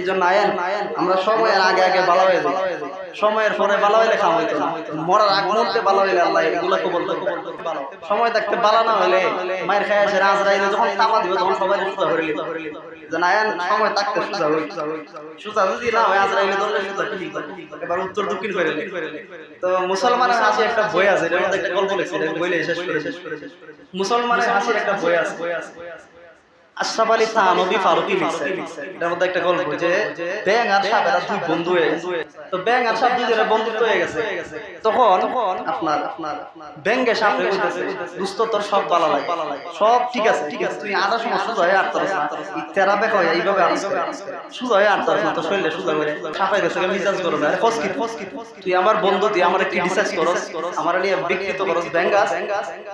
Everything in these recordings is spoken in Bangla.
এই জন্য আয়েন, আমরা সময়ের আগে আগে হয়ে যাই। সময়ের পরে বালা হইলে খাওয়া হইতো না। মরার আগ মুহূর্তে হইলে আল্লাহ এগুলো কবল সময় থাকতে না হলে মায়ের খায় আসে যখন তামা দিবে, তখন সবাই আয়েন, সময় থাকতে হই সুতা যদি না হয় ধরলে কি এবার উত্তর দক্ষিণ করে। তো মুসলমানের হাসি একটা বই আছে একটা গল্প শেষ করে মুসলমানের হাসির একটা বই আছে। আশরাফ আলী থানবী ফারুকি লিখছে। এটার মধ্যে একটা গল্প যে ব্যাং আর সাপ এরা দুই বন্ধু হয়ে গেছে। তো ব্যাং আর সাপ বন্ধুত্ব হয়ে গেছে। তখন আপনার আপনার ব্যাংকে সাপ রে বলতেছে দুস্থ তোর সব লাগে। সব ঠিক আছে। ঠিক আছে। তুই আধা সময় হয়ে আটতার তেরা বেক হয় এইভাবে হয়ে তো শরীরে হয়ে গেছে মিজাজ করো না? ফসকি ফসকি। তুই আমার বন্ধু তুই আমার একটি ডিসাইজ করস আমার নিয়ে ব্যক্তিত্ব করস? ব্যাঙ্গাস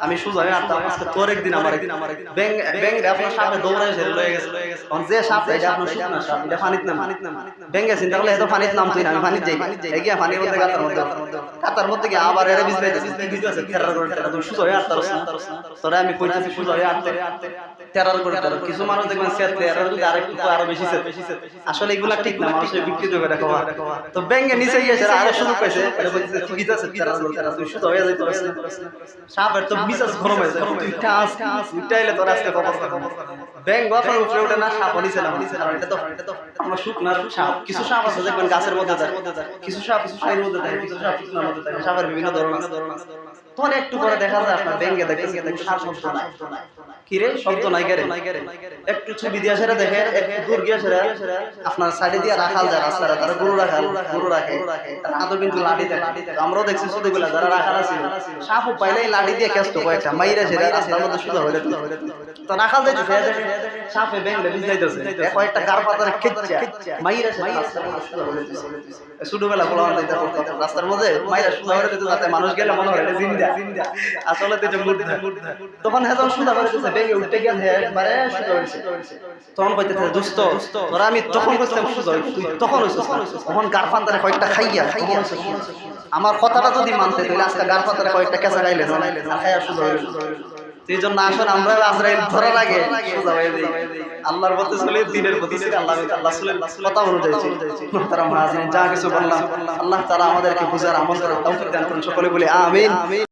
আমি সুযোগ হয়ে আটতাম আজকে তোর একদিন আমার একদিন আমার একদিন ব্যাং ব্যাং আপনার সাপে দৌড়ায় ছেড়ে লয়ে গেছে। কারণ যে সাপ এটা আপনার শুকনা সাপ এটা পানিত নাম। পানিত নাম ব্যাঙ্গে চিন্তা করলে এত পানিত নাম তুই না আমি পানিত যাই। এই পানির মধ্যে কাতার মধ্যে কাতার মধ্যে গিয়ে আবার এরা বিজবে বিজবে আছে তেরার করে তেরা তুই সুযোগ হয়ে আটতারস না তোরা আমি কইতাছি সুযোগ হয়ে আটতে করে তেরা কিছু মানুষ দেখবেন সেট তেরার যদি আরেকটু আরও বেশি সেট আসলে এগুলা ঠিক না মানুষের বিকৃত করে রাখা তো ব্যাঙ্গে নিচে গিয়েছে আরও সুযোগ পাইছে। এটা বলতেছে ঠিক আছে তেরার করে তেরা তুই সুযোগ হয়ে যাইতে পারছিস সাপের তো মিসাস গরম হয়েছে তুই কাজ কাজ উঠাইলে তোর আজকে খবর ব্যাং উপরে ওঠে না সাপ হলিছিলাম কারণ এটা তো এটা তো আমার শুকনার সাপ কিছু সাপ আছে দেখবেন গাছের মধ্যে কিছু সাপ কিছু সাপের মধ্যে কিছু সাপ সাপের বিভিন্ন ধরনের আছে একটু পরে দেখা যায় আপনার ব্যাঙ্গে দেখে সাপ শব্দ নাই। কিরে শব্দ নাই একটু ছবি দিয়ে সেটা দেখে একটু দূর গিয়ে সেটা আপনার সাইডে দিয়ে রাখাল যায় রাস্তাটা তারা গরু রাখাল গরু রাখে। তারা হাতও কিন্তু লাঠি দেয় আমরাও দেখছি শুধু গুলা যারা রাখাল আছে। সাপ পাইলেই লাঠি দিয়ে কয়েকটা মাইরা সেটা রাস্তার মধ্যে হয়ে তো রাখাল যাইতে সে সাপে ব্যাংলে বিজ যাইতেছে কয়েকটা গার পাতারে খেচ্ছে মাইরা সেটা রাস্তার মধ্যে ছোটবেলা বলা রাস্তার মধ্যে মাইরা যেতে যাতে মানুষ গেলে মনে হয় জিন্দা। আসলে তো মুর্দা। তখন হেজন সুদা ব্যাংকে উঠতে গিয়ে একবারে সুদা হয়েছে তখন কইতে দুস্থ তোরা আমি তখন কইতাম সুদা তুই তখন হইছিস তখন গার কয়েকটা খাইয়া খাইয়া আমার কথাটা যদি মানতে তাহলে আজকে কয়েকটা কেঁচা খাইলে না খাইয়া সুদা হয়ে জন্য আমরা আজরাইল ধরার আগে আল্লাহর পথে চলে দিনের চলে আল্লাহ কথা অনুযায়ী তারা মাহাজিন যা কিছু বললাম আল্লাহ তাআলা আমাদেরকে বুঝার আমল করার তৌফিক দান করুন। সকলে বলে আমিন।